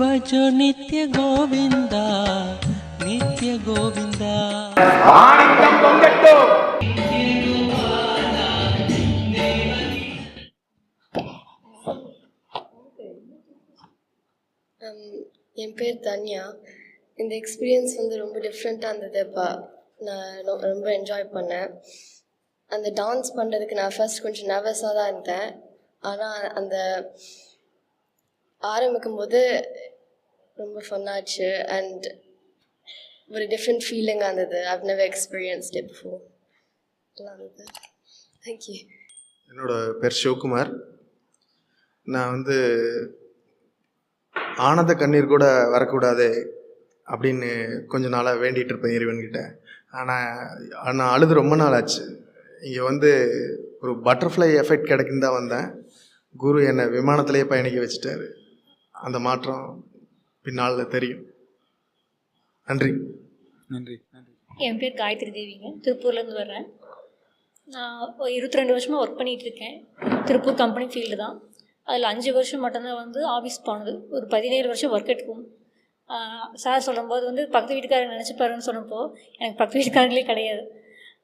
భజో நித்ய கோவிந்தா నిత్య கோவிந்தா என் பேர் தன்யா இந்த எக்ஸ்பீரியன்ஸ் வந்து ரொம்ப டிஃப்ரெண்ட்டாக இருந்ததுப்பா நான் ரொம்ப என்ஜாய் பண்ணேன். அந்த டான்ஸ் பண்ணுறதுக்கு நான் ஃபர்ஸ்ட் கொஞ்சம் நர்வஸாக தான் இருந்தேன். ஆனால் அந்த ஆரம்பிக்கும் போது ரொம்ப ஃபன்னாச்சு அண்ட் ஒரு டிஃப்ரெண்ட் ஃபீலிங்காக இருந்தது. I've never experienced it before நல்லா இருந்தது. தேங்க்யூ என்னோட பேர் சிவகுமார். நான் வந்து ஆனந்த கண்ணீர் கூட வரக்கூடாது அப்படின்னு கொஞ்ச நாளாக வேண்டிகிட்டு இருப்பேன் இறைவன்கிட்ட. ஆனால் நான் அழுது ரொம்ப நாள் ஆச்சு. இங்கே வந்து ஒரு பட்டர்ஃப்ளை எஃபெக்ட் கிடைக்குன்னு தான் வந்தேன். குரு என்னை விமானத்திலேயே பயணிக்க வச்சுட்டாரு. அந்த மாற்றம் பின்னால் தெரியும். நன்றி. நன்றி நன்றி. என் பேர் காயத்ரி தேவிங்க. திருப்பூர்லேருந்து வர்றேன். நான் ஒரு இருபத்தி ரெண்டு வருஷமாக ஒர்க் பண்ணிகிட்டு இருக்கேன் திருப்பூர் கம்பெனி ஃபீல்டு தான். அதில் அஞ்சு வருஷம் மட்டும்தான் வந்து ஆஃபீஸ் போனது. ஒரு பதினேழு வருஷம் ஒர்க் எடுக்கும். சார் சொல்லும்போது வந்து பக்கத்து வீட்டுக்காரங்க நினச்சிப்பாருன்னு சொன்னப்போ எனக்கு பக்கத்து வீட்டுக்காரங்களே கிடையாது.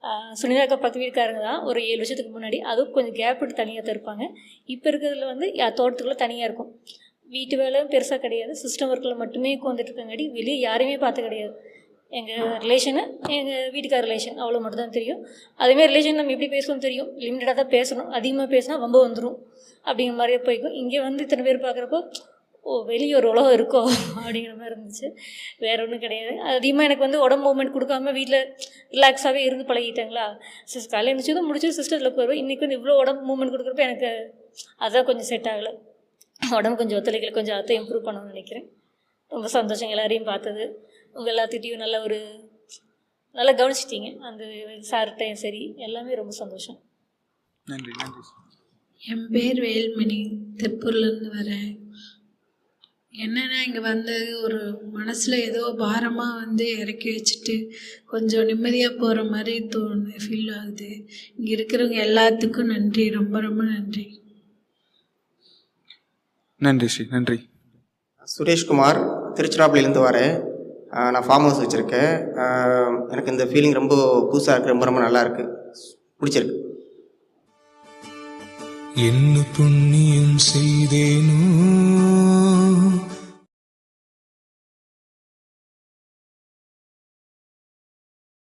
ஆஹ் சுனிதாக்கா பக்கத்து வீட்டுக்காரங்க தான். ஒரு ஏழு வருஷத்துக்கு முன்னாடி. அதுவும் கொஞ்சம் கேப் விட்டு தனியாக தான் இருப்பாங்க. இப்போ இருக்கிறதுல வந்து தோட்டத்துக்குள்ளே தனியாக இருக்கும். வீட்டு வேலை பெருசாக கிடையாது. சிஸ்டம் ஒர்க்கில் மட்டுமே உட்காந்துட்டு இருக்கங்காட்டி வெளியே யாரையுமே பார்த்து கிடையாது. எங்கள் ரிலேஷனு எங்கள் வீட்டுக்கார ரிலேஷன் அவ்வளோ மட்டும் தான் தெரியும் அதேமாதிரி ரிலேஷன் நம்ம எப்படி பேசணும் தெரியும். லிமிட்டடாக தான் பேசணும். அதிகமாக பேசினா ரொம்ப வந்துடும் அப்படிங்கிற மாதிரியே போய்க்கும். இங்கே வந்து இத்தனை பேர் பார்க்குறப்போ ஓ வெளியே ஒரு உலகம் இருக்கோ? அப்படிங்கிற மாதிரி இருந்துச்சு. வேற ஒன்றும் கிடையாது. அதிகமாக எனக்கு வந்து உடம்பு மூமெண்ட் கொடுக்காம வீட்டில் ரிலாக்ஸாகவே இருந்து பழகிட்டாங்களா? சிஸ் காலையில் இருந்துச்சு முடிச்சு சிஸ்டத்தில் போயிடுவோம் இன்றைக்கி வந்து இவ்வளோ உடம்பு மூமெண்ட் கொடுக்குறப்ப எனக்கு அதான் கொஞ்சம் செட் ஆகலை. உடம்பு கொஞ்சம் ஒத்துழைக்கல கொஞ்சம் அதை இம்ப்ரூவ் பண்ணணும்னு நினைக்கிறேன். ரொம்ப சந்தோஷம் எல்லாரையும் பார்த்தது. உங்கள் எல்லாத்துக்கிட்டையும் நல்ல ஒரு நல்லா கவனிச்சிட்டீங்க. அந்த சார்கிட்டையும் சரி எல்லாமே ரொம்ப சந்தோஷம். நன்றி நன்றி. என் பேர் வேல்மணி திருப்பூர்லேருந்து வரேன். என்னென்னா இங்கே வந்து ஒரு மனசில் ஏதோ பாரமாக வந்து இறக்கி வச்சுட்டு கொஞ்சம் நிம்மதியாக போகிற மாதிரி தோணு ஃபீல் ஆகுது. இங்கே இருக்கிறவங்க எல்லாத்துக்கும் நன்றி ரொம்ப ரொம்ப நன்றி. நன்றி ஸ்ரீ நன்றி. சுரேஷ்குமார் திருச்சிராப்பள்ளியிலேருந்து வரேன். நான் ஃபார்ம் ஹவுஸ் வச்சுருக்கேன். எனக்கு இந்த ஃபீலிங் ரொம்ப புதுசாக இருக்குது ரொம்ப ரொம்ப நல்லா இருக்குது பிடிச்சிருக்கு. என்ன புண்ணியம் செய்தேனோ